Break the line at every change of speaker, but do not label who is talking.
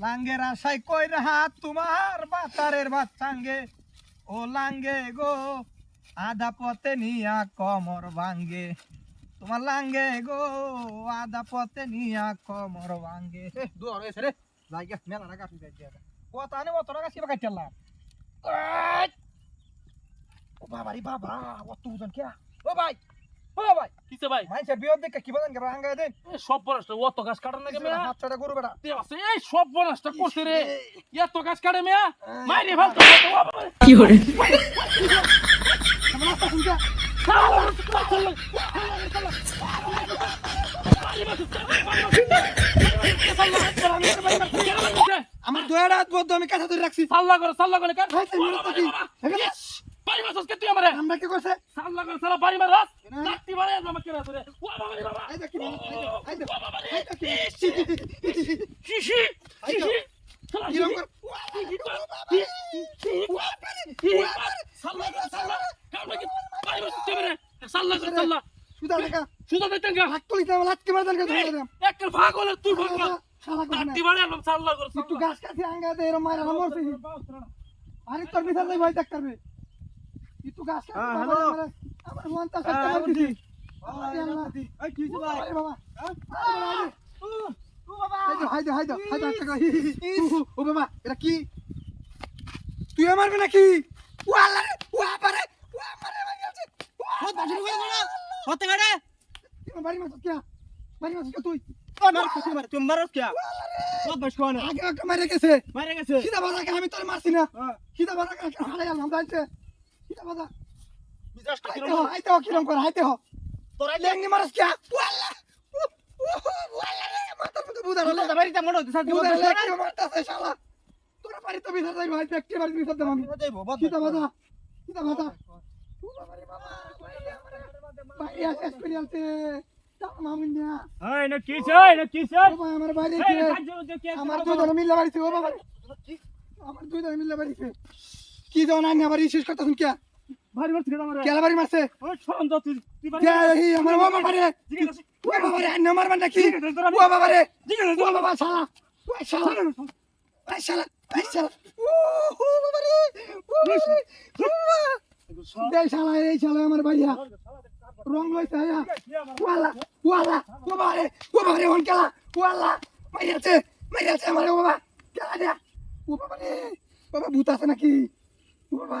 লাঙ্গের আশাই কই হাত, তোমার বাতারের বাচ্চাঙ্গে। ও লাঙ্গে গো, আধা পথে নিয়া কমর ভাঙ্গে। তোমার লাঙ্গে গো, আধা পথে নিয়া কমর ভাঙ্গে। রে। মেলা ও বাবা রে বাবা অত ওজন কে? ও ভাই ও ভাই।
কিসে ভাই?
দেখে কি বলেন? দেন।
সব বনাসটা অত গাছ কাটার নাকি মেয়া?
হাত ছটা গরু বেটা
তে আছে। এই সব বনাসটা করছে রে এত গাছ কাটে মেয়া? মাইরে ফেলতো।
কি hore
আমার দয়াটা বদ্ধ আমি কাছে ধরে রাখছি।
সাল্লা করে সাল্লা করে কাট। বাড়ি মাছ কে তুই আমারে?
আমরা কি করছে?
সাল্লা করে সালা বাড়ি মারাস?
না।
লাত্তি মারে আমাকে কেন ধরে ও বাবা রে বাবা।
দেখ কি দেখ,
বাবা রে।
দেখ কি।
শিশি শিশি সালা
কিরম
শিশি
কর-
সাল্লা করে সাল্লা কামনা কি বাড়ি মাছ কে
সুদা দেখা,
সুদা গা
হাত ধরে।
একটা ভাগ হলে তুই ভাগ না। আলম
গাছ আঙ্গা দে এরম মারা মরছে আরে তোর যাই ভয় দেখ করবে একটু গাছ
হ্যাঁ, হ্যালো।
আমার- আমার মনটা
হ্যাঁ,
সত্যি।
এই কি ভাই?
বাবা? বাবা, হাইদো, হাইদো, হাইদো, হাইদো, একটা করে। উ, ও বাবা, এটা কি? তুই মারবে নাকি ও আল্লাহ রে, ও আবারে, ও আমারে মারি আছে। ও
হত বাসি না? হতে গাড়ে?
তুই আমার বাড়ি মারছিস কে? বাড়ি মারছিস কে তুই?
ওই মার কুকুর মারে, তুমি মারো কে? হত বাসি কোয়া
আগে একটা মারে গেছে।
মারে গেছে।
সিধা বাজাকে আমি তোর মারছি না। সিধা বাজাকে একটা হারাই আনলাম, যাইতে। সিধা বাজা।
মিজাজটা
হাইতে
কিরম?
হ, হাইতে হ, কিরম করে, হাইতে হ।
তোরা
লেঙ্গি মারস কে? আল্লাহ। মাথার মধ্যে বুদা।
তো বাড়িতে মনে হচ্ছে,
বুদা মারতাছে, শালা। তোরা বাড়িতে বিচার যাইবো, হাইতে একটি বাড়িতে বিচার দেবো আমি।
যাইবো, বদমাশ।
বাজা, সিধা বাজা। ও বাবা রে বাবা, বাইরে আসে, experience এ। তাও মামুন না।
এই না কি চাই না কি চাই
ও ভাই, আমার আমার দুই জনে মিল্লা বাড়িছে, ও বাবা আমার দুই মিল্লা বাড়িছে। কি জন আনি আবার শেষ করতেছেন কে
ভারী
কেলা মারছে
ওই শোন তো তুই তুই বাড়ি
এই আমার বাবা রে ও বাবা রে আনি মারবেন নাকি ও বাবা রে ও বাবা শালা ও শালা ও শালা ও শালা ও বাবা রে ও। শালা এই শালা আমার ভাইয়া রং লইছে আয়া ওয়ালা ওয়ালা ও বাবা রে ও বাবা রে অন কেলা ওয়ালা মাইরাছে মাইরাছে আমার ও বাবা কেলা দে ও বাবা রে বাবা ভূত আছে নাকি ও বাবা